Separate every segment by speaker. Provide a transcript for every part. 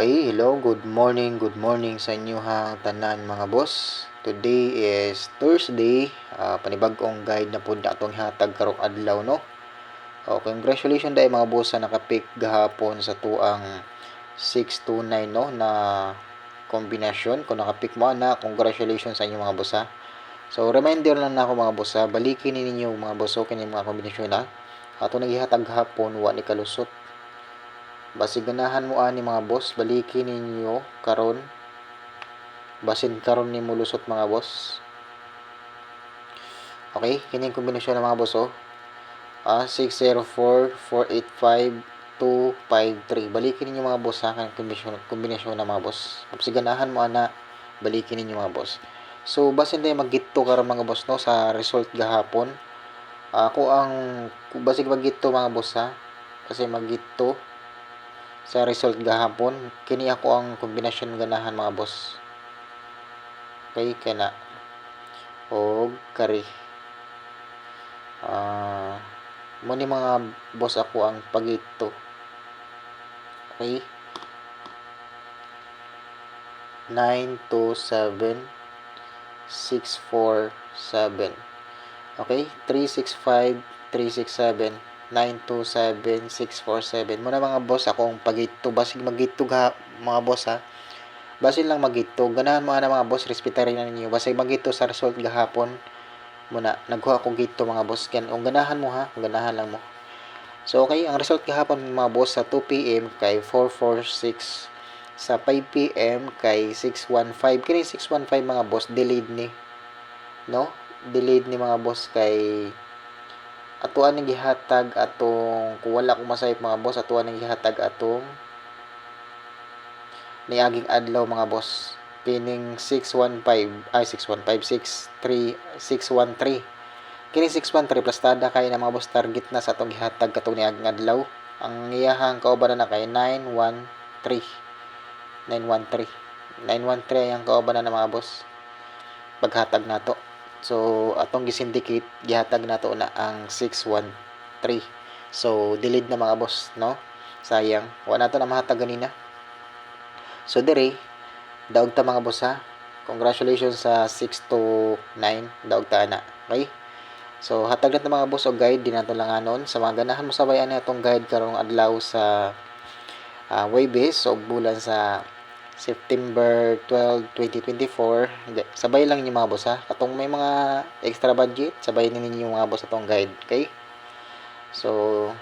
Speaker 1: Okay, hello, good morning, good morning sa inyo hang tanan mga boss. Today is Thursday, uh, panibagong guide na po na itong hatag karong adlaw no. Oh, congratulations dahil mga boss sa nakapick gahapon sa tuang 629 no na kombinasyon. Kung nakapick mo na, congratulations sa inyo mga boss ha. So reminder lang na ako mga boss ha, balikin ninyo mga boss o kanyang mga kombinasyon ha. Ato naghihatag hapon, wa ni kalusot Basi ganahan mo ani mga boss, balikin ninyo karon. Basin karon ni mulusot mga boss. Okay, kini kombinasyon ng mga boss oh. Ah, 604 485 253. Balikin ninyo mga boss ha kan kombinasyon kombinasyon ng mga boss. Basi ganahan mo ana, balikin ninyo mga boss. So basin tayo magitto karon mga boss no sa result gahapon. Ako ang basig magitto mga boss ha. Kasi magitto sa result gahapon kini ako ang kombinasyon ganahan mga boss. Kay kana og kari. Ah uh, mo ni mga boss ako ang pagito. Okay 927 647 okay 365 367 927-647. Muna mga boss, akong pagito. Basig magito ga, mga boss ha. Basin lang magito. Ganahan mga na mga boss, respetarin na ninyo. Basig magito sa result gahapon. Muna, nagkuha akong gito mga boss. Gan, kung ganahan mo ha, ganahan lang mo. So okay, ang result gahapon mga boss sa 2 PM kay 446 sa 5 PM kay 615. Kini 615 mga boss, delayed ni. No? Delayed ni mga boss kay atuan ning gihatag atong kung wala ko masayop mga boss atuan ning gihatag atong niaging adlaw mga boss. Kining 615 ay 615 63 613 kini 613 plus tada kay na mga boss target na sa atong gihatag katong niaging adlaw. Ang iyahang kauban na kay 913 913 913 ang kauban na mga boss. Paghatag nato So, atong gisindicate, gihatag nato na ang 613. So, delete na mga boss, no? Sayang. Wa nato na mahatag ganina. So, dire, daog ta mga boss ha. Congratulations sa 6 to 9. Daog ta na. Okay? So, hatag na mga boss o guide, di nato lang anon. Sa mga ganahan mo sabayan na itong guide karong adlaw sa uh, Waybase o bulan sa September 12, 2024. Sabay lang niyo mga boss ha. Katong may mga extra budget, sabay ninyo mga boss atong guide. Okay? So,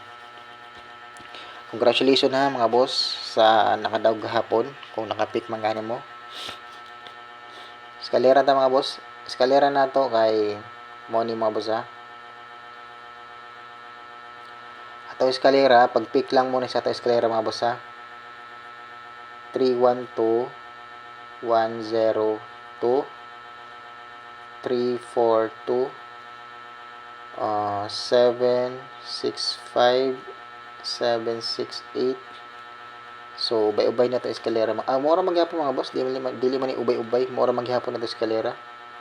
Speaker 1: congratulations ha mga boss sa nakadaog gahapon kung nakapick man gani mo. Eskalera ta mga boss. Eskalera na to kay mo ni mga boss ha. Ato eskalera, pag pick lang muna sa ato eskalera mga boss ha 312 102 342 uh, 765 768 So, ubay-ubay na to eskalera. Ah, mura maghapon mga boss. Dili man dili man ubay-ubay. Mura maghapon na to eskalera.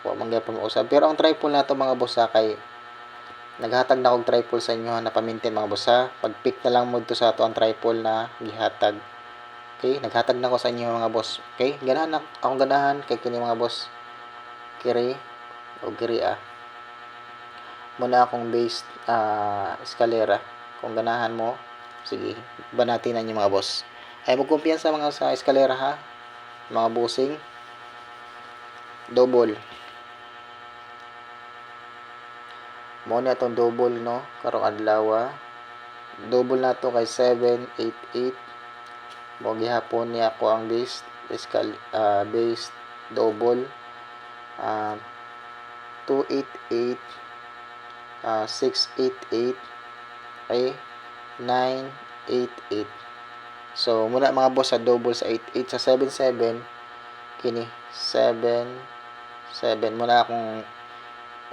Speaker 1: Wa maghapon mo usab. Pero ang triple na to mga boss ha, kay naghatag na kog triple sa inyo na pamintin mga boss ha. Pag pick na lang mo to sa to ang triple na gihatag. Okay, naghatag na ko sa inyo mga boss. Okay, ganahan na akong ganahan kay kini mga boss. Kiri o kiri ah. Muna akong base uh, eskalera. Kung ganahan mo, sige, banatin na niyo mga boss. Ay magkumpiyansa mga sa eskalera ha. Mga bossing. Double. Mo na itong double no, karong adlaw. Ah. Double na to kay 788 mo gihapon niya ako ang base escal uh, base double uh, 288 uh, 688 okay 988 so muna mga boss sa double sa 88 sa 77 kini 7 7 muna akong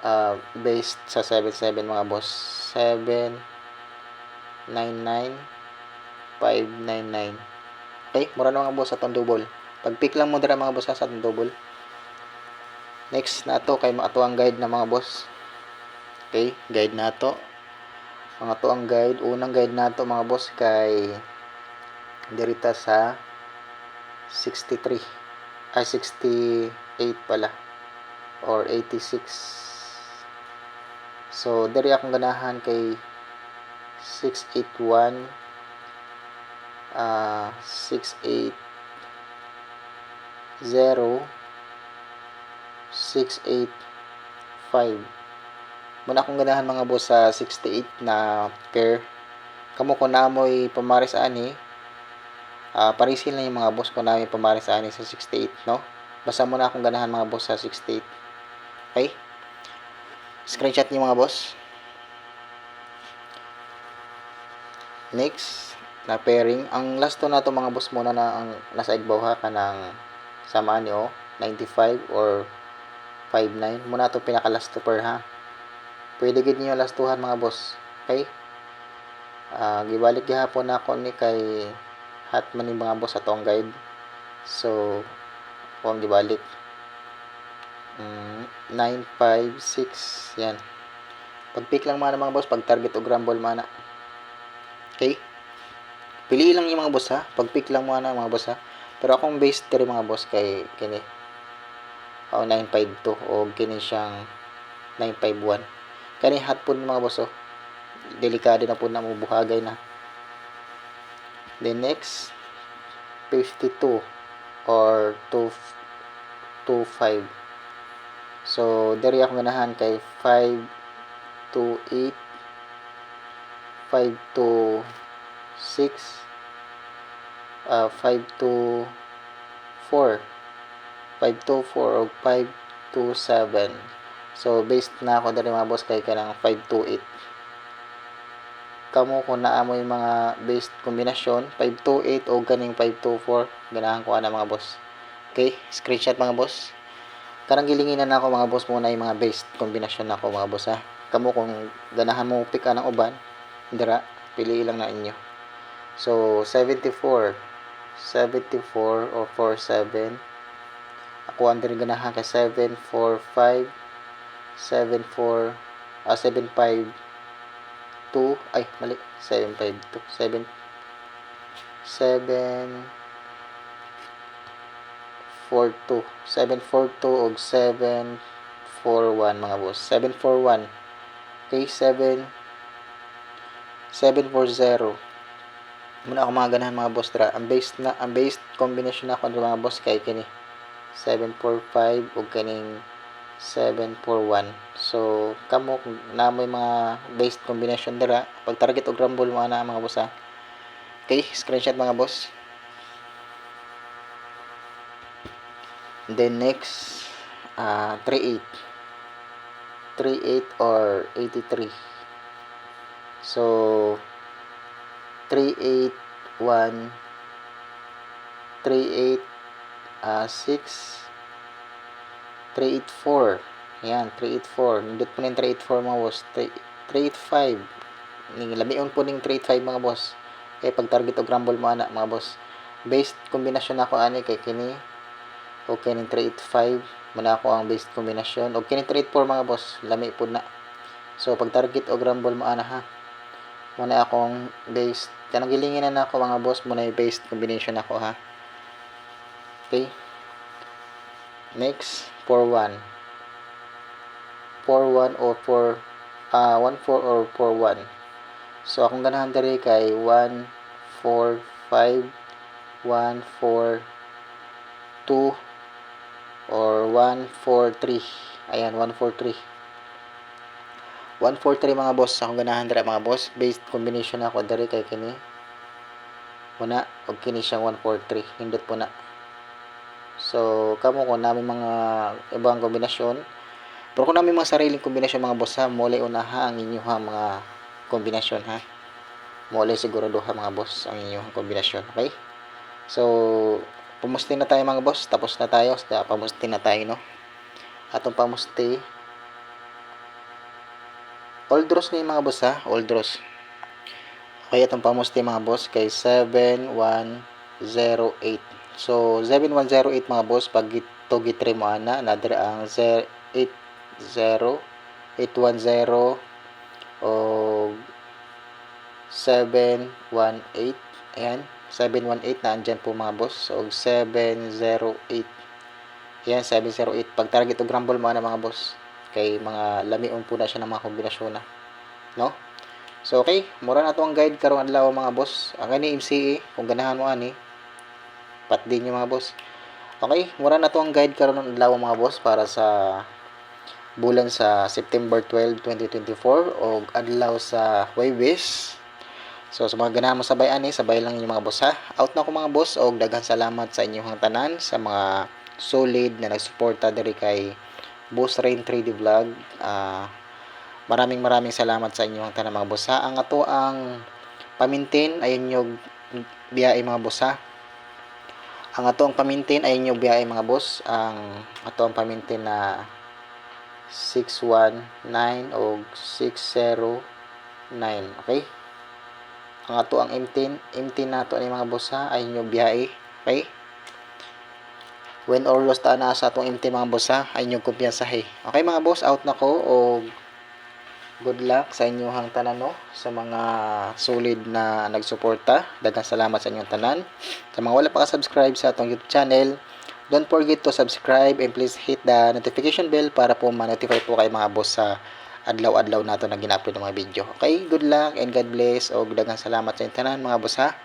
Speaker 1: uh, base sa 77 mga boss. 7 99 599 Okay, mura na mga boss atong double. Pag pick lang mo dira mga boss sa atong double. Next na to kay ato ang guide na mga boss. Okay, guide na to. Ang ato ang guide, unang guide na to mga boss kay dirita sa 63 ay 68 pala or 86 so diri akong ganahan kay 681 ah 680 685 muna akong ganahan mga boss sa 68 na pair kamo ko namoy pamaris ani. Ah parisil na yung mga boss ko namin pamaris ani sa 68 no? Basta muna akong ganahan mga boss sa 68 okay? Screenshot niyo mga boss. Next na pairing. Ang last to na to mga boss muna na ang nasa igbaw ha kanang samaan niyo 95 or 59 muna to pinaka last to pair ha. Pwede gid niyo last tuhan mga boss. Okay? Ah, gibalik gihapon ako ni kay hatman ni mga boss atong guide. So kung gibalik. Mm, 956 yan. Pag pick lang mana mga boss. Pag target o grumble mana okay pili lang yung mga boss ha? Pag pick lang muna mga boss ha? Pero akong base diri mga boss kay kini o 952 o kini siyang 951 kani hot po mga boss oh. Delikado na po na mo buhagay na. Then next 52 or 2 25 so diri ako ganahan kay 5 to 8 5 to 6 uh, 5 to 4 5 to 4 o 5 to 7 so based na ako diri mga boss kay kanang 5 to 8 kamo kung naa mo mga based kombinasyon 528 o ganing 524 ganahan ko ana mga boss. Okay? Screenshot mga boss. Karang gilinginan na ako mga boss muna yung mga based kombinasyon na ako mga boss ha? Kamo kung ganahan mo pick ng uban dira pili lang na inyo. So 74 74 or 47 ako ang ganahan kay 745 74 ah 75 2 ay mali. 752 7 7 42 742 og 741 mga boss. 741 okay 7 740 muna ako mga ganahan mga boss dra ang based na ang based combination na ako mga boss? Kay kini. 745 ug kaning 741 so kamo namoy mga based combination dira pag target og rumble mo ana mga boss ha. Okay screenshot mga boss. Then next uh, 38 38 or 83 so 381 38 uh, 6 384 yan 384 nindot po ng 384 mga boss. 385 ning po ning 385 mga boss. Kay pag target og rumble mo ana mga boss. Based kombinasyon ako ani kay kini okay ning 385 muna ako ang based kombinasyon. Og kini 384 mga boss. Lami po na. So pag target og rumble mo ana ha muna akong based. Kanang gilinginan na ako mga boss. Muna yung based combination ako ha? Okay. Next 41 41 or 4 ah 14 or 41 so akong ganahan diri kay 1 4 5 1 4 2 or 1 4 3 ayan 1 4 3 1 4 3 mga boss akong ganahan diri mga boss based combination ako diri kay kini muna og kini siyang 1 4 3 hindot po na So, kamo ko namin mga ibang kombinasyon. Pero kung namin mga sariling kombinasyon mga boss ha, muli unaha ang inyong mga kombinasyon ha. Muli siguro duha mga boss ang inyong kombinasyon. Okay? So, pamusti na tayo mga boss. Tapos na tayo. Pamusti na tayo no. Atong pamusti. Old Ross na yung mga boss ha. Old Ross. Okay, atong pamusti mga boss kay 7108. So 7108 mga boss pag ito gitry mo ana nadir ang 80 810 o 718 ayan 718 na andyan po mga boss. So 708. Yan 708. Pag target o grumble mo na mga boss. Kay mga lamion po na siya ng mga kombinasyon na. No? So okay, mura na to ang guide karong adlaw mga boss. Ang ani MCA kung ganahan mo ani. Pat din yung mga boss. Okay, mura na to ang guide karon adlaw mga boss para sa bulan sa September 12, 2024 o adlaw sa Huwebes. So sa mga ganahan mo sabay ani, sabay lang yung mga boss ha. Out na ko mga boss og daghan salamat sa inyong tanan sa mga solid na nagsuporta diri kay Boss Rain 3D Vlog. Ah maraming maraming salamat sa inyong tanan mga boss ha. Ang ato ang pamintin ayun yung biyahe mga boss ha. Ang ato ang pamintin ayun yung biyahe mga boss. Ang ato ang pamintin na 619 o 609. Okay? Ang ato ang M10, M10 nato ani mga boss ha, ay inyo biyahe. Okay? When or lost ta na sa atong M10 mga boss ha, ay inyo kumpiyansa hey. Okay mga boss, out na ko o good luck sa inyong tanan no sa mga solid na nagsuporta. Daghang salamat sa inyong tanan. Sa mga wala pa ka-subscribe sa atong YouTube channel, don't forget to subscribe and please hit the notification bell para po ma-notify po kayo mga boss sa adlaw-adlaw nato na gina-upload ng mga video. Okay? Good luck and God bless. O daghang salamat sa inyong tanan mga boss ha.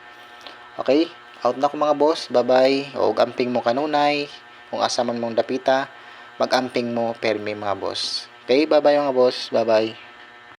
Speaker 1: Okay? Out na ko mga boss. Bye-bye. O amping mo kanunay. Kung asa man mong dapita, mag-amping mo permi mga boss. Okay? Bye-bye mga boss. Bye-bye.